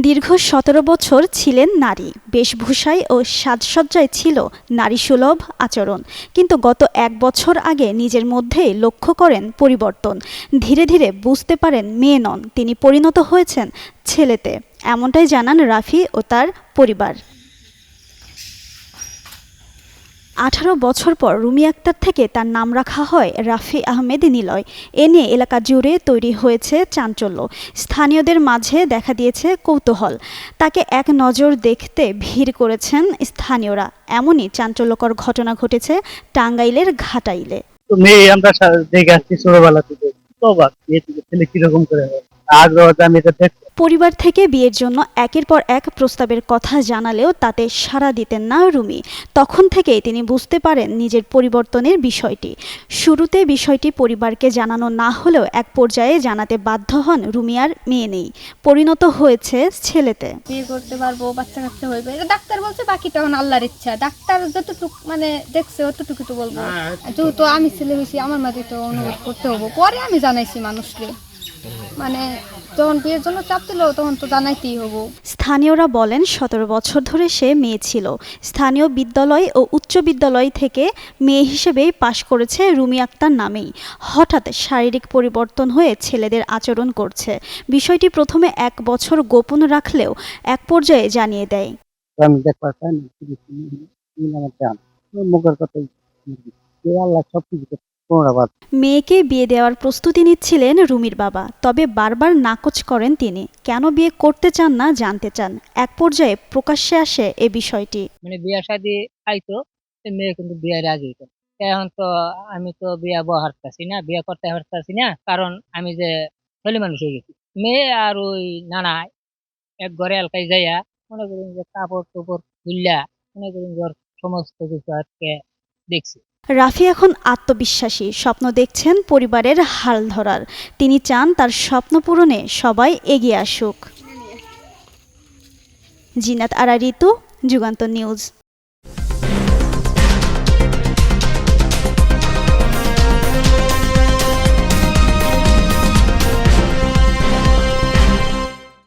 দীর্ঘ সতেরো বছর ছিলেন নারী। বেশভূষায় ও সাজসজ্জায় ছিল নারী সুলভ আচরণ। কিন্তু গত এক বছর আগে নিজের মধ্যেই লক্ষ্য করেন পরিবর্তন। ধীরে ধীরে বুঝতে পারেন মেয়ে নন, তিনি পরিণত হয়েছেন ছেলেতে। এমনটাই জানান রাফি ও তার পরিবার। আঠারো বছর পর রুমি আক্তার থেকে তার নাম রাখা হয় রাফি আহমেদ নিলয়। এ নিয়ে এলাকা জুড়ে তৈরি হয়েছে চাঞ্চল্য। স্থানীয়দের মাঝে দেখা দিয়েছে কৌতূহল। তাকে এক নজর দেখতে ভিড় করেছেন স্থানীয়রা। এমনই চাঞ্চল্যকর ঘটনা ঘটেছে টাঙ্গাইলের ঘাটাইলে। মেয়ে আমরা দেখে আসছি ছোটবেলা থেকে। কীরকম করে আমি এটা দেখতে পরিবার থেকে বিয়ের জন্য একের পর এক প্রস্তাবের কথা জানালেও তাতে সাড়া দিতেন না রুমি। তখন থেকেই তিনি বুঝতে পারেন নিজের পরিবর্তনের বিষয়টি। শুরুতে বিষয়টি পরিবারকে জানানো না হলেও এক পর্যায়ে জানাতে বাধ্য হন রুমিয়ার মেয়ে নেই। পরিণত হয়েছে ছেলেতে। বিয়ে করতে পারব বাচ্চা কাচ্চা হইবে। এটা ডাক্তার বলছে বাকিটা এখন আল্লাহর ইচ্ছা। ডাক্তার যতটুক মানে দেখছে অতটুকু তো বলব। আর যেহেতু আমি ছেলে হয়েছি আমার মাঝে তো অনুরোধ করতে হব। পরে আমি জানাইছি মানুষকে। মানে যখন বিয়ের জন্য চাপ দিল তখন তো জানাইতেই হব। স্থানীয়রা বলেন সতেরো বছর ধরে সে মেয়ে ছিল। স্থানীয় বিদ্যালয় ও উচ্চ বিদ্যালয় থেকে মেয়ে হিসেবেই পাশ করেছে রুমি আক্তার নামেই। হঠাৎ শারীরিক পরিবর্তন হয়ে ছেলেদের আচরণ করছে। বিষয়টি প্রথমে এক বছর গোপন রাখলেও এক পর্যায়ে জানিয়ে দেয়। আমি দেখবার চাই না মুখের কথাই যে আল্লাহ সব কিছু তোমরা বাদ মেয়েকে বিয়ে দেওয়ার প্রস্তুতি নিচ্ছিলেন রুমির বাবা তবে বারবার নাকচ করেন তিনি। কেন বিয়ে করতে চান না জানতে চান। এক পর্যায়ে প্রকাশ্যে আসে এ বিষয়টি। মানে বিয়া শাদি আইতো মেয়ে কিন্তু বিয়ে রাজি হইতো এখন তো আমি তো বিয়া বউ হারতাছি না বিয়া করতে হারতাছি না কারণ আমি যে ছেলে মানুষ হয়ে গেছি। মেয়ে আর ওই নানা এক ঘরে এলাকায় যাইয়া মনে করেন যে কাপড় টুপড় খুললা মনে করেন যে সমস্ত কিছু আজকে দেখছি। রাফি এখন আত্মবিশ্বাসী, স্বপ্ন দেখছেন পরিবারের হাল ধরার। তিনি চান তার স্বপ্ন পূরণে সবাই এগিয়ে আসুক। জিনাত আরা ঋতু যুগান্ত নিউজ।